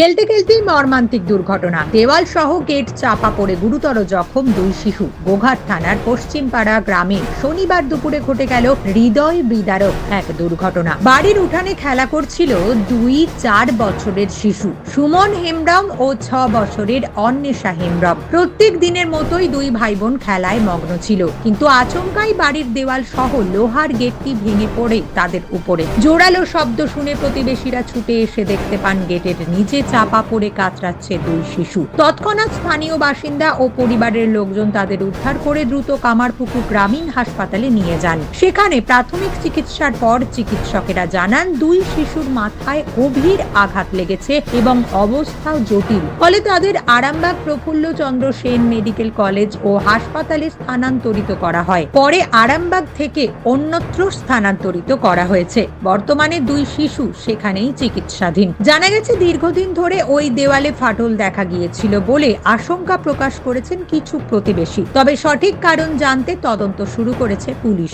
খেলতে খেলতেই মর্মান্তিক দুর্ঘটনা। দেওয়াল সহ গেট চাপা পড়ে গুরুতর জখম দুই শিশু। গোঘাট থানার পশ্চিমপাড়া গ্রামে শনিবার দুপুরে ঘটে গেল হৃদয় বিদারক এক দুর্ঘটনা। বাড়ির উঠানে খেলা করছিল দুই চার বছরের শিশু। সুমন হেমব্রম ও ছ বছরের অন্বেষা হেমব্রম। প্রত্যেক দিনের মতোই দুই ভাই বোন খেলায় মগ্ন ছিল। কিন্তু আচমকাই বাড়ির দেওয়াল সহ লোহার গেটটি ভেঙে পড়ে তাদের উপরে। জোরালো শব্দ শুনে প্রতিবেশীরা ছুটে এসে দেখতে পান গেটের নিচে চাপা পড়ে কাতরাচ্ছে দুই শিশু। তৎক্ষণাৎ স্থানীয় বাসিন্দা ও পরিবারের লোকজন তাদের উদ্ধার করে দ্রুত কামারপুকুর গ্রামীণ হাসপাতালে নিয়ে যান। সেখানে প্রাথমিক চিকিৎসার পর চিকিৎসকেরা জানান, দুই শিশুর মাথায় গভীর আঘাত লেগেছে এবং অবস্থাও জটিল। ফলে তাদের আরামবাগ প্রফুল্ল চন্দ্র সেন মেডিকেল কলেজ ও হাসপাতালে স্থানান্তরিত করা হয়। পরে আরামবাগ থেকে অন্যত্র স্থানান্তরিত করা হয়েছে। বর্তমানে দুই শিশু সেখানেই চিকিৎসাধীন। জানা গেছে, দীর্ঘদিন ধরে ওই দেওয়ালে ফাটল দেখা গিয়েছিল বলে আশঙ্কা প্রকাশ করেছেন কিছু প্রতিবেশী। তবে সঠিক কারণ জানতে তদন্ত শুরু করেছে পুলিশ।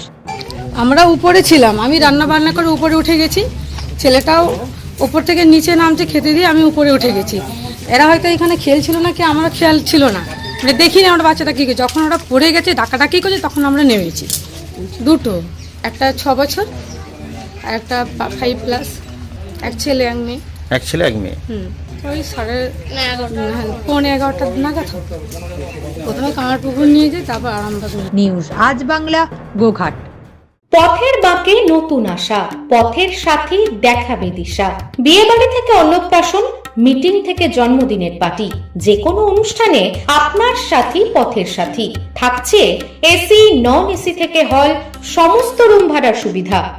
আমরা উপরে ছিলাম। আমি রান্না বান্না করে উপরে উঠে গেছি। ছেলেটাও উপর থেকে নিচে নামছে খেতে দিয়ে আমি উপরে উঠে গেছি। এরা হয়তো এখানে খেলছিল না কি আমার খেয়াল ছিল না। মানে দেখিনি আমরা বাচ্চাটা কী যখন ওরা পড়ে গেছে, ডাকাডাকি করছে, তখন আমরা নেমেছি। দুটো, একটা ছ বছর, আর একটা ফাইভ প্লাস এক ছেলে, এক মেয়ে। এক ছেলে এক মেয়ে। হুম। ওই সাড়ে পৌনে এগারোটা নাগাদ প্রথমে কামারপুকুর নিয়ে যাই তারপর আরামবাগ নিউজ আজ বাংলা গোঘাট। পথের বাঁকে নতুন আশা পথের সাথী দেখাবে দিশা বিয়ে বাড়ি থেকে অন্নপ্রাশন মিটিং থেকে জন্মদিনের পার্টি। যে কোনো অনুষ্ঠানে আপনার সাথী পথের সাথী। থাকছে এসি নন এসি থেকে হল সমস্ত রুম ভাড়ার সুবিধা।